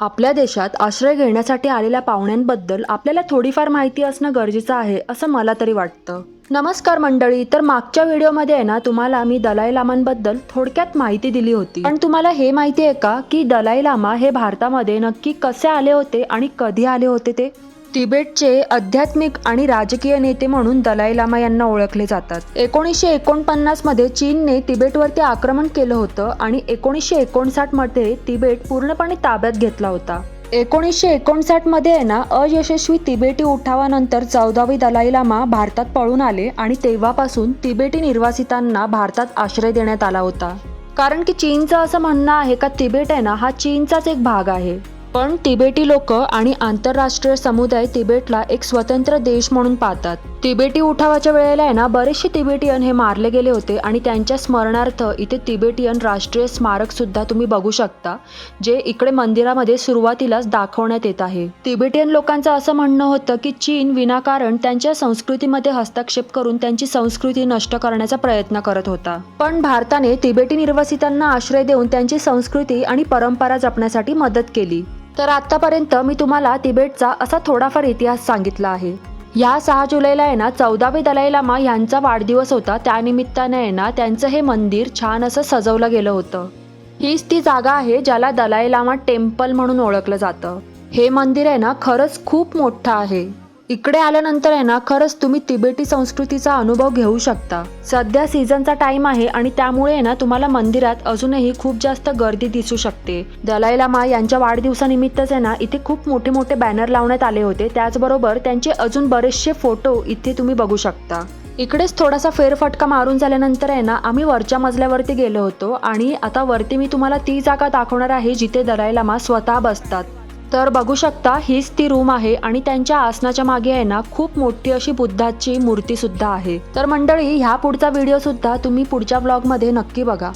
आपल्या देशात आश्रय घेण्यासाठी आलेल्या पाहुण्यांबद्दल आपल्याला थोडीफार माहिती असणं गरजेचं आहे असं मला तरी वाटतं. नमस्कार मंडळी तर मागच्या व्हिडिओमध्ये आहे ना तुम्हाला मी दलाई लामांबद्दल थोडक्यात माहिती दिली होती. पण तुम्हाला हे माहिती आहे का की दलाई लामा हे भारतामध्ये नक्की कसे आले होते आणि कधी आले होते ते? तिबेटचे आध्यात्मिक आणि राजकीय नेते म्हणून दलाई लामा यांना ओळखले जातात. एकोणीसशे एकोणपन्नासमध्ये चीनने तिबेटवरती आक्रमण केलं होतं आणि एकोणीसशे एकोणसाठमध्ये तिबेट पूर्णपणे ताब्यात घेतला होता. एकोणीसशे एकोणसाठमध्ये आहे ना अयशस्वी तिबेटी उठावानंतर चौदावी दलाई लामा भारतात पळून आले आणि तेव्हापासून तिबेटी निर्वासितांना भारतात आश्रय देण्यात आला होता. कारण की चीनचं असं म्हणणं आहे का तिबेट आहे ना हा चीनचाच एक भाग आहे. पण तिबेटी लोक आणि आंतरराष्ट्रीय समुदाय तिबेटला एक स्वतंत्र देश म्हणून पाहतात. तिबेटी उठावाच्या वेळेला आहे ना बरेचसे तिबेटियन हे मारले गेले होते आणि त्यांच्या स्मरणार्थ इथे तिबेटियन राष्ट्रीय स्मारक सुद्धा तुम्ही बघू शकता जे इकडे मंदिरामध्ये सुरुवातीलाच दाखवण्यात येत आहे. तिबेटियन लोकांचं असं म्हणणं होतं की चीन विनाकारण त्यांच्या संस्कृतीमध्ये हस्तक्षेप करून त्यांची संस्कृती नष्ट करण्याचा प्रयत्न करत होता. पण भारताने तिबेटी निर्वासितांना आश्रय देऊन त्यांची संस्कृती आणि परंपरा जपण्यासाठी मदत केली. तर आतापर्यंत मी तुम्हाला तिबेटचा असा थोडाफार इतिहास सांगितला आहे. या सहा जुलैला आहे ना चौदावे दलाई लामा यांचा वाढदिवस होता. त्यानिमित्ताने आहे ना त्यांचं हे मंदिर छान असं सजवलं गेलं होतं. हीच ती जागा आहे ज्याला दलाई लामा टेम्पल म्हणून ओळखलं जातं. हे मंदिर आहे ना खरंच खूप मोठं आहे. इकडे आल्यानंतर आहे ना खरंच तुम्ही तिबेटी संस्कृतीचा अनुभव घेऊ शकता. सध्या सीझनचा टाइम आहे आणि त्यामुळे आहे ना तुम्हाला मंदिरात अजूनही खूप जास्त गर्दी दिसू शकते. दलाई लामा यांच्या वाढदिवसानिमित्तच आहे ना इथे खूप मोठे मोठे बॅनर लावण्यात आले होते. त्याचबरोबर त्यांचे अजून बरेचसे फोटो इथे तुम्ही बघू शकता. इकडेच थोडासा फेरफटका मारून झाल्यानंतर आहे ना आम्ही वरच्या मजल्यावरती गेलो होतो आणि आता वरती मी तुम्हाला ती जागा दाखवणार आहे जिथे दलाई लामा स्वतः बसतात. तर बघू शकता हीच ती रूम आहे आणि त्यांच्या आसनाच्या मागे आहे ना खूप मोठी अशी बुद्धाची मूर्ती सुद्धा आहे. तर मंडळी ह्या पुढचा व्हिडिओ सुद्धा तुम्ही पुढच्या ब्लॉगमध्ये नक्की बघा.